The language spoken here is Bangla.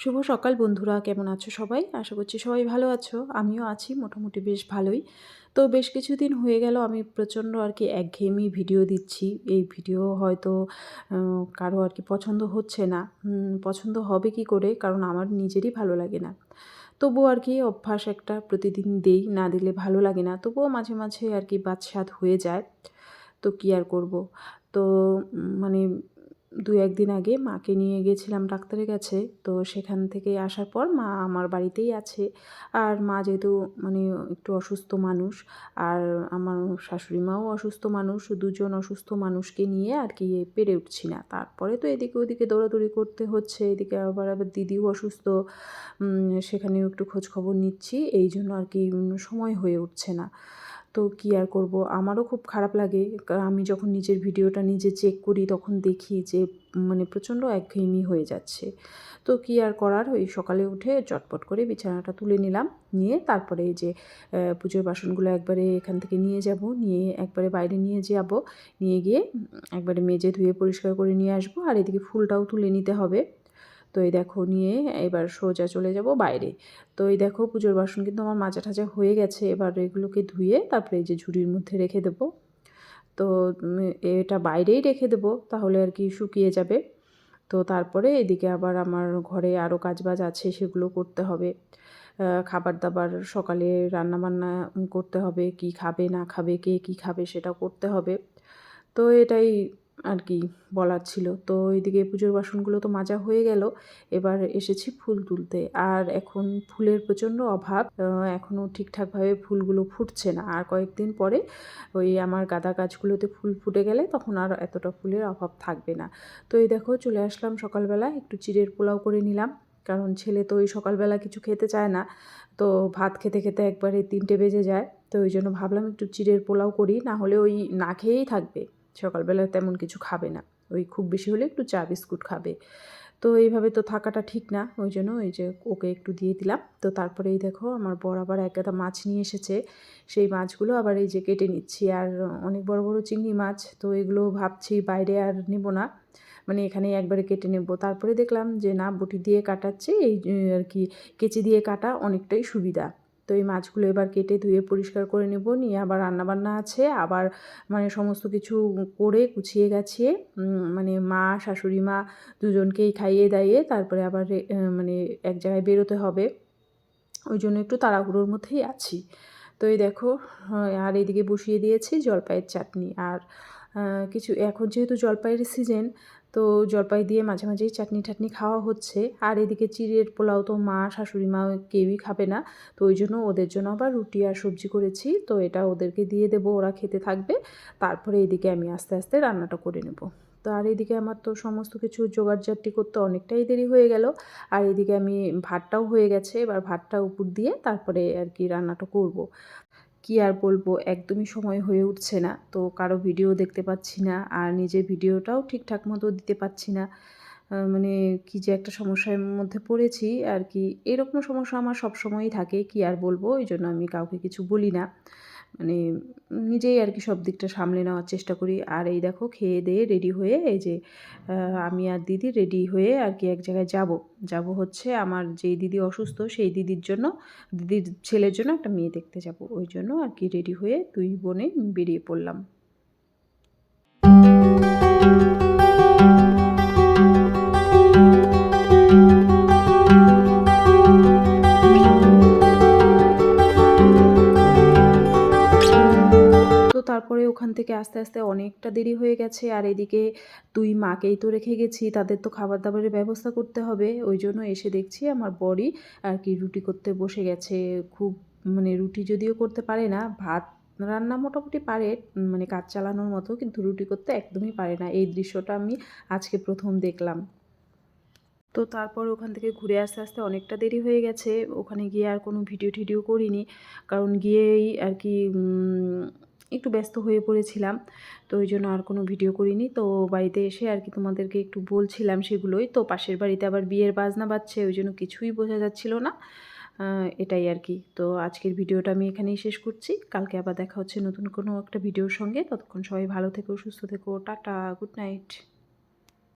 শুভ সকাল বন্ধুরা, কেমন আছো সবাই? আশা করছি সবাই ভালো আছো। আমিও আছি, মোটামুটি বেশ ভালোই। তো বেশ কিছুদিন হয়ে গেল, আমি প্রচণ্ড আর কি একঘেয়েমি ভিডিও দিচ্ছি। এই ভিডিও হয়তো কারও আর কি পছন্দ হচ্ছে না। পছন্দ হবে কি করে? কারণ আমার নিজেরই ভালো লাগে না। তবুও আর কি অভ্যাস একটা প্রতিদিন দেই, না দিলে ভালো লাগে না। তবুও মাঝে মাঝে আর কি বাদসাদ হয়ে যায়। তো কী আর করব? তো মানে দু একদিন আগে মাকে নিয়ে গেছিলাম ডাক্তারের কাছে। তো সেখান থেকে আসার পর মা আমার বাড়িতেই আছে। আর মা যেহেতু মানে একটু অসুস্থ মানুষ, আর আমার শাশুড়ি মাও অসুস্থ মানুষ, দুজন অসুস্থ মানুষকে নিয়ে আর কি পেরে উঠছি না। তারপরে তো এদিকে ওদিকে দৌড়াদৌড়ি করতে হচ্ছে, এদিকে আবার আবার দিদিও অসুস্থ। সেখানেও একটু খোঁজ খবর নিচ্ছি, এই জন্য আর কি সময় হয়ে উঠছে না। তো কী আর করব? আমারও খুব খারাপ লাগে। আমি যখন নিজের ভিডিওটা নিজে চেক করি, তখন দেখি যে মানে প্রচণ্ড একঘেয়েমি হয়ে যাচ্ছে। তো কী আর করার? ওই সকালে উঠে চটপট করে বিছানাটা তুলে নিলাম। নিয়ে তারপরে যে পুজোর বাসনগুলো একবারে এখান থেকে নিয়ে যাব। নিয়ে একবারে বাইরে নিয়ে যাব। নিয়ে গিয়ে একবারে মেজে ধুয়ে পরিষ্কার করে নিয়ে আসব। আর এদিকে ফুলটাও তুলে নিতে হবে। তো এই দেখো নিয়ে এবার সোজা চলে যাব বাইরে। তো এই দেখো পুজোর বাসন কিন্তু আমার মাজা ঠাজা হয়ে গেছে, এবার এগুলোকে ধুয়ে তারপরে এই যে ঝুড়ির মধ্যে রেখে দেবো। তো এটা বাইরেই রেখে দেবো, তাহলে আর কি শুকিয়ে যাবে। তো তারপরে এদিকে আবার আমার ঘরে আরও কাজবাজ আছে, সেগুলো করতে হবে। খাবার দাবার সকালে রান্না বান্না করতে হবে, কি খাবে না খাবে, কে কি খাবে সেটা করতে হবে। তো এটাই আর কি বলার ছিল। তো এইদিকে পুজোর বাসনগুলো তো মাজা হয়ে গেল। এবার এসেছি ফুল তুলতে। আর এখন ফুলের প্রচণ্ড অভাব। এখনও ঠিকঠাকভাবে ফুলগুলো ফুটছে না। আর কয়েকদিন পরে ওই আমার গাঁদা গাছগুলোতে ফুল ফুটে গেলে তখন আর এতটা ফুলের অভাব থাকবে না। তো এই দেখো, চলে আসলাম সকালবেলা। একটু চিড়ের পোলাও করে নিলাম। কারণ ছেলে তো ওই সকালবেলা কিছু খেতে চায় না। তো ভাত খেতে খেতে একবারে তিনটে বেজে যায়। তো ওই জন্য ভাবলাম একটু চিড়ের পোলাও করি। না হলে ওই না খেয়েই থাকবে। সকালবেলা তেমন কিছু খাবে না। ওই খুব বেশি হলে একটু চা বিস্কুট খাবে। তো এইভাবে তো থাকাটা ঠিক না। ওই জন্য ওই যে ওকে একটু দিয়ে দিলাম। তো তারপরে এই দেখো আমার বর আবার এক গাদা মাছ নিয়ে এসেছে। সেই মাছগুলো আবার এই যে কেটে নিচ্ছি। আর অনেক বড় বড় চিংড়ি মাছ, তো এগুলো ভাবছি বাইরে আর নেব না। মানে এখানে একবারে কেটে নেব। তারপরে দেখলাম যে না, বটি দিয়ে কাটাচ্ছে। এই আর কি কেচি দিয়ে কাটা অনেকটাই সুবিধা। তো এই মাছগুলো এবার কেটে ধুয়ে পরিষ্কার করে নেব। নিয়ে আবার রান্নাবান্না আছে। আবার মানে সমস্ত কিছু করে গুছিয়ে গাছিয়ে মানে মা, শাশুড়ি মা দুজনকেই খাইয়ে দাইয়ে তারপরে আবার মানে এক জায়গায় বেরোতে হবে। ওই জন্য একটু তাড়াহুড়োর মধ্যেই আছি। তো এই দেখো আর এদিকে বসিয়ে দিয়েছি জলপাইয়ের চাটনি। আর কিছু, এখন যেহেতু জলপাইয়ের সিজন তো জলপাই দিয়ে মাঝে মাঝেই চাটনি টাটনি খাওয়া হচ্ছে। আর এদিকে চিড়ের পোলাও তো মা, শাশুড়ি মা কেউই খাবে না। তো ওই জন্য ওদের জন্য আবার রুটি আর সবজি করেছি। তো এটা ওদেরকে দিয়ে দেবো, ওরা খেতে থাকবে। তারপরে এদিকে আমি আস্তে আস্তে রান্নাটা করে নেব। তো আর এদিকে আমার তো সমস্ত কিছু জোগাড়জাটি করতে অনেকটাই দেরি হয়ে গেল। আর এদিকে আমি ভাতটাও হয়ে গেছে। এবার ভাতটা উপর দিয়ে তারপরে আর কি রান্নাটা করব। কি আর বলব, একদমই সময় হয়ে উঠছে না। তো কারও ভিডিও দেখতে পাচ্ছি না, আর নিজের ভিডিওটাও ঠিকঠাক মতো দিতে পাচ্ছি না। মানে কি যে একটা সমস্যার মধ্যে পড়েছি আর কি। এরকম সমস্যা আমার সব সময়ই থাকে, কি আর বলব? ওই জন্য আমি কাউকে কিছু বলি না। মানে নিজেই আর কি সব দিকটা সামলে নেওয়ার চেষ্টা করি। আর এই দেখো খেয়ে দেয়ে রেডি হয়ে এই যে আমি আর দিদি রেডি হয়ে আর কি এক জায়গায় যাব। যাব হচ্ছে আমার যেই দিদি অসুস্থ সেই দিদির জন্য, দিদির ছেলের জন্য একটা মেয়ে দেখতে যাব। ওই জন্য আর কি রেডি হয়ে দুই বোনে বেরিয়ে পড়লাম। আস্তে আস্তে অনেকটা দেরি হয়ে গেছে। আর এদিকে তুই মাকেই তো রেখে গেছি, তাদের তো খাবার দাবারের ব্যবস্থা করতে হবে। ওই জন্য এসে দেখছি আমার বড়ি আর কি রুটি করতে বসে গেছে। খুব মানে রুটি যদিও করতে পারে না, ভাত রান্না মোটামুটি পারে মানে কাজ চালানোর মতো, কিন্তু রুটি করতে একদমই পারে না। এই দৃশ্যটা আমি আজকে প্রথম দেখলাম। তো তারপর ওখান থেকে ঘুরে আসতে আসতে অনেকটা দেরি হয়ে গেছে। ওখানে গিয়ে আর কোনো ভিডিও টিডিও করিনি। কারণ গিয়েই আর কি একটু ব্যস্ত হয়ে পড়েছিলাম, তো ওই জন্য আর কোনো ভিডিও করিনি। তো বাড়িতে এসে আর কি তোমাদেরকে একটু বলছিলাম সেগুলোই। তো পাশের বাড়িতে আবার বিয়ের বাজনা বাজছে, ওই জন্য কিছুই বোঝা যাচ্ছিল না। এটাই আর কি। তো আজকের ভিডিওটা আমি এখানেই শেষ করছি। কালকে আবার দেখা হচ্ছে নতুন কোনো একটা ভিডিওর সঙ্গে। ততক্ষণ সবাই ভালো থেকো, সুস্থ থেকো। Tata good night